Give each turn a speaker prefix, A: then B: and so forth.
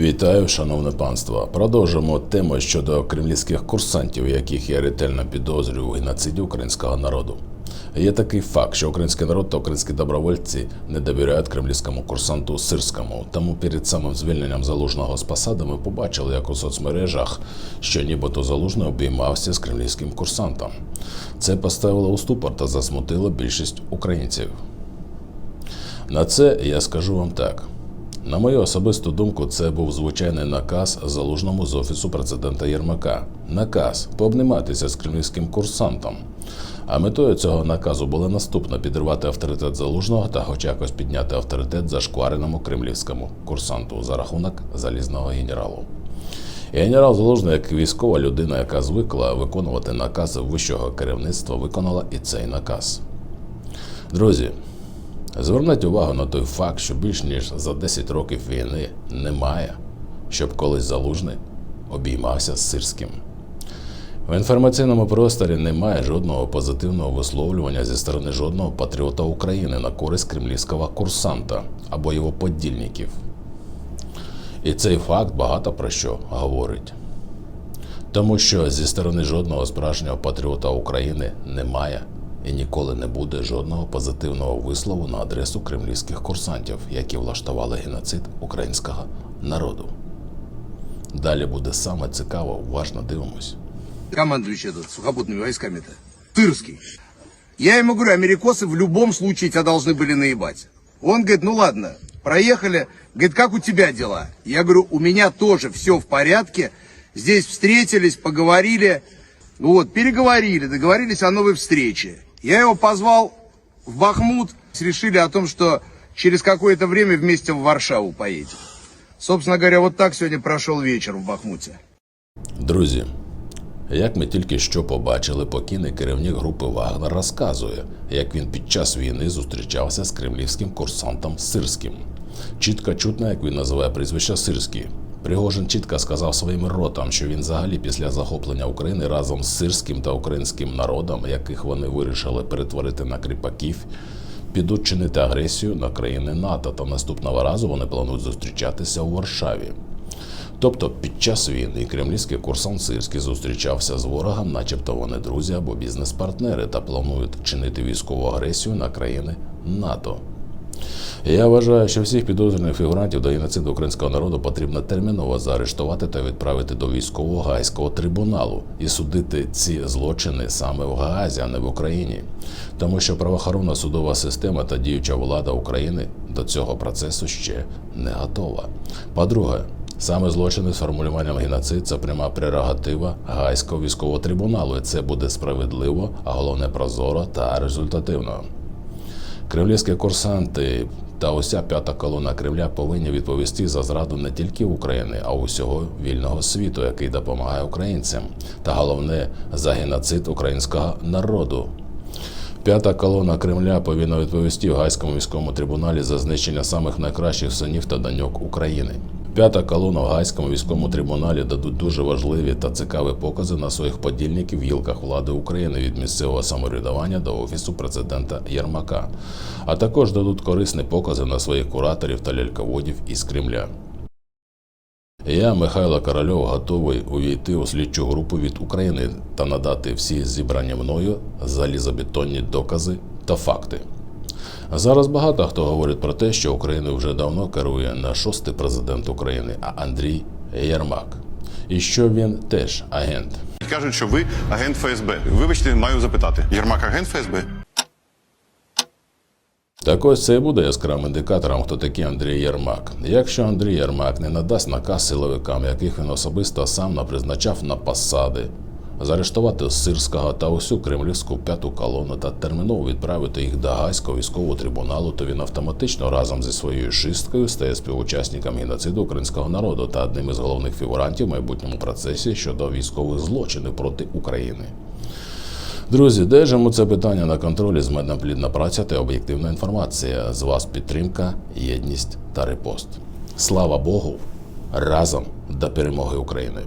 A: Вітаю, шановне панство. Продовжимо тему щодо кремлівських курсантів, яких я ретельно підозрюю у геноциді українського народу. Є такий факт, що український народ та українські добровольці не довіряють кремлівському курсанту Сирському. Тому перед самим звільненням залужного з посади ми побачили, як у соцмережах, що нібито залужний обіймався з кремлівським курсантом. Це поставило у ступор та засмутило більшість українців. На це я скажу вам так. На мою особисту думку, це був звичайний наказ залужному з офісу президента Єрмака. Наказ пообніматися з кремлівським курсантом. А метою цього наказу було наступно підривати авторитет залужного та хоч якось підняти авторитет зашквареному кремлівському курсанту за рахунок залізного генералу. Генерал Залужний, як військова людина, яка звикла виконувати накази вищого керівництва, виконала і цей наказ. Друзі, Зверніть увагу на той факт, що більш ніж за 10 років війни немає, щоб колись залужний обіймався з сирським. В інформаційному просторі немає жодного позитивного висловлювання зі сторони жодного патріота України на користь кремлівського курсанта або його подільників. І цей факт багато про що говорить. Тому що зі сторони жодного справжнього патріота України немає і ніколи не буде жодного позитивного вислову на адресу кремлівських курсантів, які влаштували геноцид українського народу. Далі буде саме цікаво, уважно дивимось.
B: командующий этот сухопутными войсками-то? Тырский. Я ему говорю, америкосы в любом случае тебя должны были наебать. Он говорит, ну ладно, проехали. Говорит, как у тебя дела? Я говорю, у меня тоже все в порядке. Здесь встретились, поговорили. Ну Вот, переговорили, договорились о новой встрече. Я его позвал в Бахмут. Решили о том, что через какое-то время вместе в Варшаву поедем. Собственно говоря, вот так сегодня прошел вечер в Бахмуте.
A: Друзі, як ми тільки що побачили, покійний керівник групи Вагнер розказує, як він під час війни зустрічався з кремлівським курсантом Сирським. Чітко чутно, як він називає прізвище Сирський. Пригожин чітко сказав своїм ротам, що він взагалі після захоплення України разом з сирським та українським народом, яких вони вирішили перетворити на кріпаків, підуть чинити агресію на країни НАТО, та наступного разу вони планують зустрічатися у Варшаві. Тобто під час війни кремлівський курсант Сирський зустрічався з ворогом, начебто вони друзі або бізнес-партнери, та планують чинити військову агресію на країни НАТО. Я вважаю, що всіх підозрюваних фігурантів до геноциду українського народу потрібно терміново заарештувати та відправити до військового гайського трибуналу і судити ці злочини саме в Гаазі, а не в Україні. Тому що правоохоронна судова система та діюча влада України до цього процесу ще не готова. По-друге, Саме злочини з формулюванням геноцид це пряма прерогатива Гайського військового трибуналу, і це буде справедливо, а головне прозоро та результативно. Кремлівські курсанти та уся п'ята колона Кремля повинні відповісти за зраду не тільки України, а усього вільного світу, який допомагає українцям, та головне за геноцид українського народу. П'ята колона Кремля повинна відповісти в Гайському військовому трибуналі за знищення самих найкращих синів та доньок України. П'ята колона в Гайському військовому трибуналі дадуть дуже важливі та цікаві покази на своїх подільників в гілках влади України від місцевого самоврядування до офісу президента Єрмака, а також дадуть корисні покази на своїх кураторів та ляльководів із Кремля. Я, Михайло Корольов, готовий увійти у слідчу групу від України та надати всі зібрані мною залізобетонні докази та факти. Зараз багато хто говорить про те, що Україною вже давно керує не шостий президент України, а Андрій Єрмак. І що він теж агент.
C: Кажуть, що ви агент ФСБ. Вибачте, маю запитати. Єрмак агент ФСБ?
A: Так ось це і буде яскравим індикатором, хто такий Андрій Єрмак. Якщо Андрій Єрмак не надасть наказ силовикам, яких він особисто сам напризначав на посади, заарештувати Сирського та усю кремлівську п'яту колону та терміново відправити їх до Гайського військового трибуналу, то він автоматично разом зі своєю шисткою стає співучасником геноциду українського народу та одним із головних фігурантів в майбутньому процесі щодо військових злочинів проти України. Друзі, держимо це питання на контролі. З мене плідна праця та об'єктивна інформація. З вас підтримка, єдність та репост. Слава Богу! Разом до перемоги України!